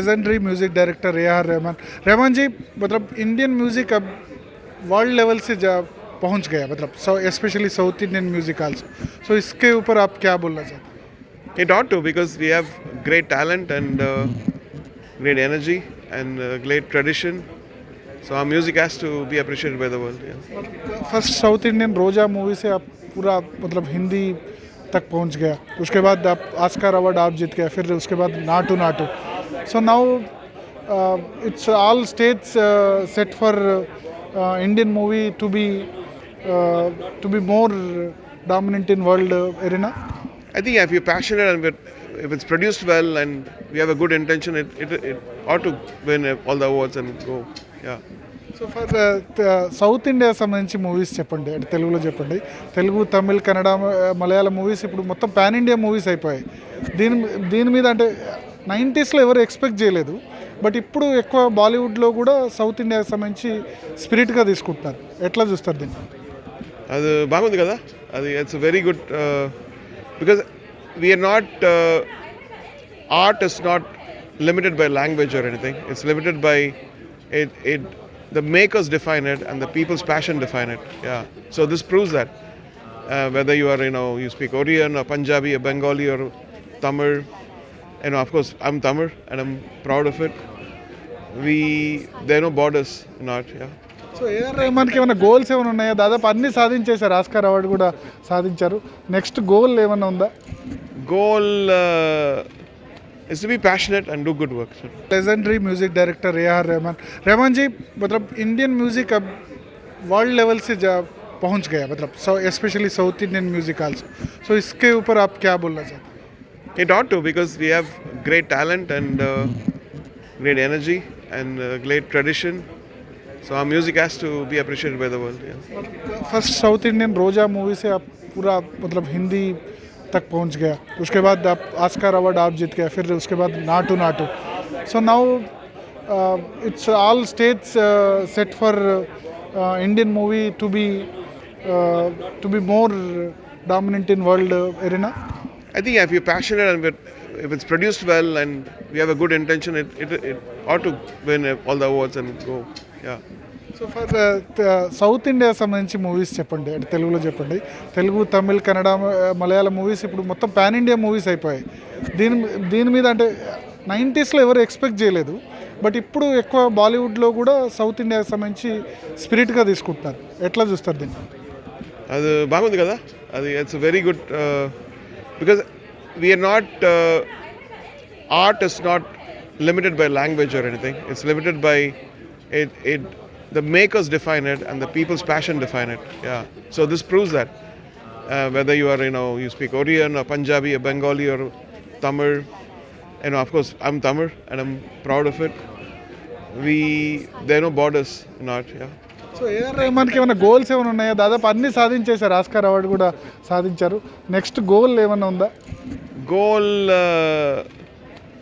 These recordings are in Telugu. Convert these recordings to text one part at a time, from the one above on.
Legendary music director A R Rahman Rahman ji मतलब इंडियन म्यूज़िक अब वर्ल्ड लेवल से जा पहुँच गया मतलब so specially south Indian music also so इसके ऊपर आप क्या बोलना चाहते हैं because we have great talent and uh, great energy and uh, great tradition. So our music has to be appreciated by the world. Yeah. First south Indian Roja movie से आप पूरा मतलब हिंदी तक पहुँच गया उसके बाद आप आस्कर अवार्ड आप जीत गया फिर उसके बाद Naatu Naatu So now uh, it's all states uh, set for uh, Indian movie to be uh, to be more dominant in world uh, arena. I think if you're passionate and if it's produced well and we have a good intention, it, it, it ought to win all the awards and go. Yeah. So for south India సంబంధించి మూవీస్ చెప్పండి అంటే తెలుగులో చెప్పండి తెలుగు తమిళ్ కన్నడ మలయాళం మూవీస్ ఇప్పుడు మొత్తం పాన్ ఇండియా మూవీస్ అయిపోయాయి దీని దీని మీద అంటే నైంటీస్లో ఎవరు ఎక్స్పెక్ట్ చేయలేదు. బట్ ఇప్పుడు ఎక్కువ బాలీవుడ్లో కూడా సౌత్ ఇండియాకి సంబంధించి స్పిరిట్గా తీసుకుంటున్నారు. ఎట్లా చూస్తారు దీన్ని? అది బాగుంది కదా? అది it's very good because we are not art is not limited by language or anything it's limited by it it the makers define it and the peoples passion define it yeah so this proves that whether you are you know you speak Oriya or Punjabi or Bengali or Tamil you know of course i'm tamil and i'm proud of it we there are no borders in art yeah so A R రెహమాన్కి ఏమైనా గోల్స్ ఏమైనా ఉన్నాయా దాదాపు అన్ని సాధించేశారు ఆస్కార్ అవార్డు కూడా సాధించారు నెక్స్ట్ గోల్ ఏమైనా ఉందా goal uh, is to be passionate and do good work. sir. Legendary music director A R Rahman Rahman ji मतलब इंडियन म्यूजिक अब वर्ल्ड लेवल से जा पहुंच गया मतलब so specially south Indian music also so इसके ऊपर आप क्या बोलना चाहते हैं It ought to because we have great talent and uh, great energy and uh, great tradition. So our music has to be appreciated by the world. Yeah. First south Indian Roja movie से आप पूरा मतलब हिंदी तक पहुंच गया उसके बाद आप आस्कर अवार्ड आप जीत गए फिर उसके बाद Naatu Naatu so now it's all states set for Indian movie to be to be more dominant in world uh, arena I think if you're passionate and if it's produced well and we have a good intention, it, it, it ought to win all the awards and go. Yeah. So for south India సంబంధించి మూవీస్ చెప్పండి అంటే తెలుగులో చెప్పండి. తెలుగు తమిళ్ కన్నడ మలయాళం మూవీస్ ఇప్పుడు మొత్తం పాన్ ఇండియా మూవీస్ అయిపోయాయి. దీని దీని మీద అంటే నైంటీస్లో ఎవరు ఎక్స్పెక్ట్ చేయలేదు. బట్ ఇప్పుడు ఎక్కువ బాలీవుడ్లో కూడా సౌత్ ఇండియాకి సంబంధించి స్పిరిట్గా తీసుకుంటున్నారు. ఎట్లా చూస్తారు దీన్ని? అది బాగుంది కదా? అది it's very good because we are not uh, art is not limited by language or anything. It's limited by it, it the makers define it and the people's passion define it. Yeah. So this proves that. Uh, whether you are you know you speak Orian or Punjabi or Bengali or Tamil you know of course I'm Tamil and I'm proud of it. We there are no borders in art yeah. So AR రెహమాన్కి ఏమైనా గోల్స్ ఏమైనా ఉన్నాయా దాదాపు అన్ని సాధించేశారు ఆస్కార్ అవార్డు కూడా సాధించారు నెక్స్ట్ గోల్ ఏమైనా ఉందా goal uh,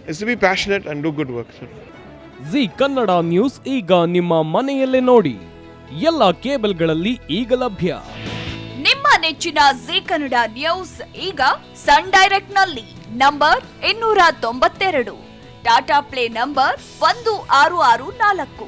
is to be passionate and do good work. sir. Zee Kannada news ಈಗ ನಿಮ್ಮ ಮನೆಯಲ್ಲೇ ನೋಡಿ ಎಲ್ಲ ಕೇಬಲ್ಗಳಲ್ಲಿ ಈಗ ಲಭ್ಯ ನಿಮ್ಮ ನೆಚ್ಚಿನ ಜಿ ಕನ್ನಡ ನ್ಯೂಸ್ ಈಗ ಸನ್ ಡೈರೆಕ್ಟ್ ನಲ್ಲಿ ನಂಬರ್ ಇನ್ನೂರ ತೊಂಬತ್ತೆರಡು ಟಾಟಾ ಪ್ಲೇ ನಂಬರ್ ಒಂದು ಆರು ಆರು ನಾಲ್ಕು